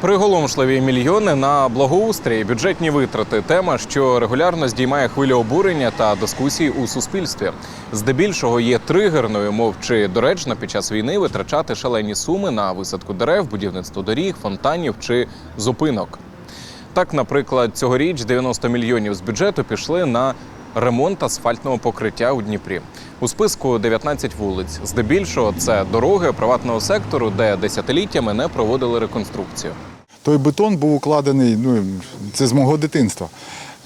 Приголомшливі мільйони на благоустрій, бюджетні витрати тема, що регулярно здіймає хвилю обурення та дискусій у суспільстві. Здебільшого є тригерною, мов чи доречно під час війни витрачати шалені суми на висадку дерев, будівництво доріг, фонтанів чи зупинок. Так, наприклад, цьогоріч 90 мільйонів з бюджету пішли на ремонт асфальтного покриття у Дніпрі. У списку 19 вулиць. Здебільшого це дороги приватного сектору, де десятиліттями не проводили реконструкцію. Той бетон був укладений, ну це з мого дитинства.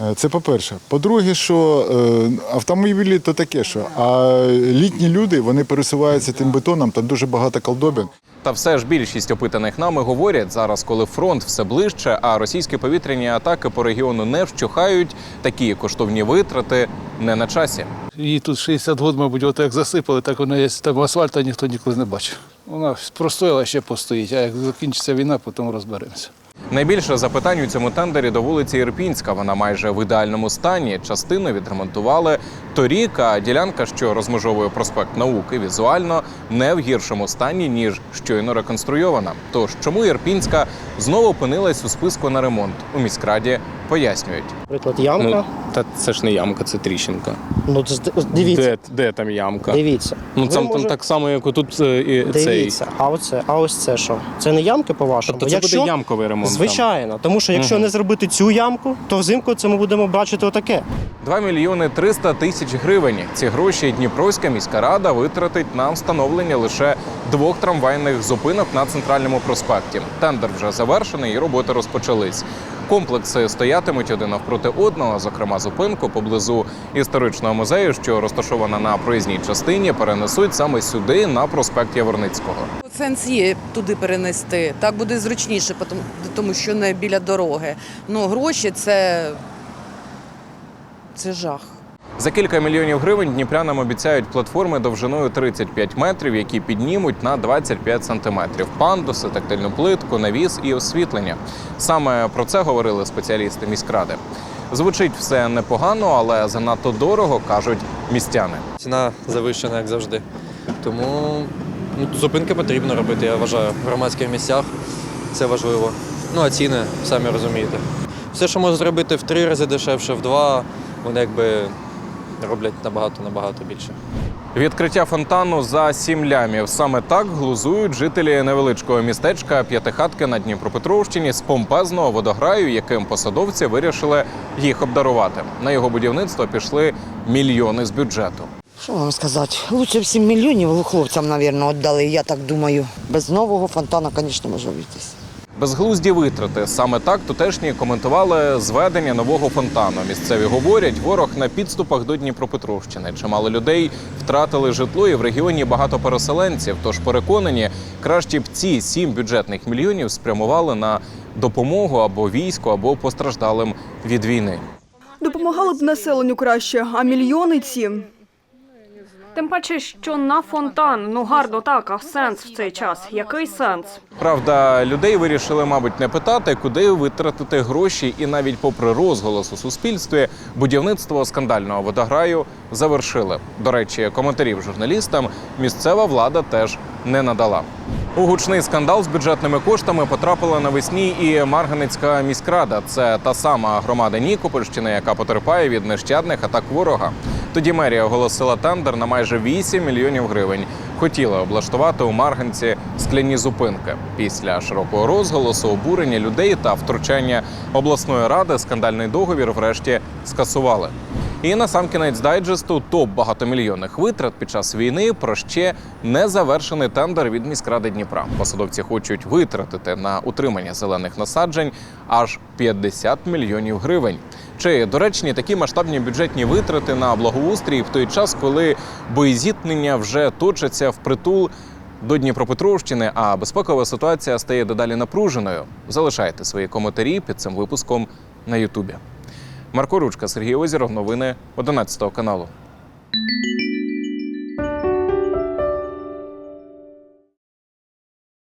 Е, Це по-перше. По-друге, що е, автомобілі то таке, що а літні люди вони пересуваються тим бетоном, там дуже багато колдобин. Та все ж більшість опитаних нами говорять зараз, коли фронт все ближче, а російські повітряні атаки по регіону не вщухають. Такі коштовні витрати не на часі. Її тут 60 років, мабуть, от як засипали, так вона є. Там асфальта, ніхто ніколи не бачив. Вона простояла ще постоїть, а як закінчиться війна, потім розберемося. Найбільше запитань у цьому тендері до вулиці Ірпінська. Вона майже в ідеальному стані. Частину відремонтували торік, а ділянка, що розмежовує проспект науки, візуально не в гіршому стані ніж щойно реконструйована. Тож чому Ірпінська знову опинилась у списку на ремонт у міськраді? Пояснюють. Наприклад, ямка. Ну, та це ж не ямка, це тріщинка. Ну, це- дивіться, Де, де там ямка? дивіться. Ну там, може- там так само, як отут е, і цей. Дивіться, а оце, а ось це що? Це не ямки по-вашому? Тобто це буде ямковий ремонт. там? Звичайно, тому що якщо не зробити цю ямку, то взимку це ми будемо бачити отаке. 2 мільйони 300 тисяч гривень. Ці гроші Дніпровська міська рада витратить на встановлення лише двох трамвайних зупинок на центральному проспекті. Тендер вже завершений і роботи розпочались. Комплекси стоятимуть один навпроти одного. Зокрема, зупинку поблизу історичного музею, що розташована на проїзній частині, перенесуть саме сюди, на проспект Яворницького. Сенс є туди перенести. Так буде зручніше, тому що не біля дороги. Ну, гроші це, це жах. За кілька мільйонів гривень дніпрянам обіцяють платформи довжиною 35 метрів, які піднімуть на 25 сантиметрів. Пандуси, тактильну плитку, навіс і освітлення. Саме про це говорили спеціалісти міськради. Звучить все непогано, але занадто дорого кажуть містяни. Ціна завищена, як завжди. Тому ну, зупинки потрібно робити, я вважаю, в громадських місцях це важливо. Ну а ціни, самі розумієте. Все, що можна зробити в три рази дешевше, в два, вони якби роблять набагато набагато більше. Відкриття фонтану за сім лямів. Саме так глузують жителі невеличкого містечка П'ятихатки на Дніпропетровщині з помпезного водограю, яким посадовці вирішили їх обдарувати. На його будівництво пішли мільйони з бюджету. Що вам сказати? Лучше б 7 мільйонів хлопцям, мабуть, віддали, я так думаю. Без нового фонтана, звісно, може обійтись. Безглузді витрати. Саме так тутешні коментували зведення нового фонтану. Місцеві говорять, ворог на підступах до Дніпропетровщини. Чимало людей втратили житло і в регіоні багато переселенців. Тож переконані, краще б ці сім бюджетних мільйонів спрямували на допомогу або війську, або постраждалим від війни. Допомагали б населенню краще, а мільйони ці Тим паче, що на фонтан, ну гарно так, а сенс в цей час. Який сенс? Правда, людей вирішили, мабуть, не питати, куди витратити гроші, і навіть попри розголос у суспільстві, будівництво скандального водограю завершили. До речі, коментарів журналістам місцева влада теж не надала. У гучний скандал з бюджетними коштами потрапила навесні і Марганецька міськрада. Це та сама громада Нікопольщини, яка потерпає від нещадних атак ворога. Тоді мерія оголосила тендер на майже 8 мільйонів гривень. Хотіла облаштувати у Марганці скляні зупинки. Після широкого розголосу, обурення людей та втручання обласної ради скандальний договір врешті скасували. І на сам кінець дайджесту топ багатомільйонних витрат під час війни про ще не завершений тендер від міськради Дніпра. Посадовці хочуть витратити на утримання зелених насаджень аж 50 мільйонів гривень. Чи доречні такі масштабні бюджетні витрати на благоустрій в той час, коли боєзіткнення вже точаться впритул до Дніпропетровщини, а безпекова ситуація стає дедалі напруженою? Залишайте свої коментарі під цим випуском на Ютубі. Марко Ручка, Сергій Озіров, новини 11 каналу.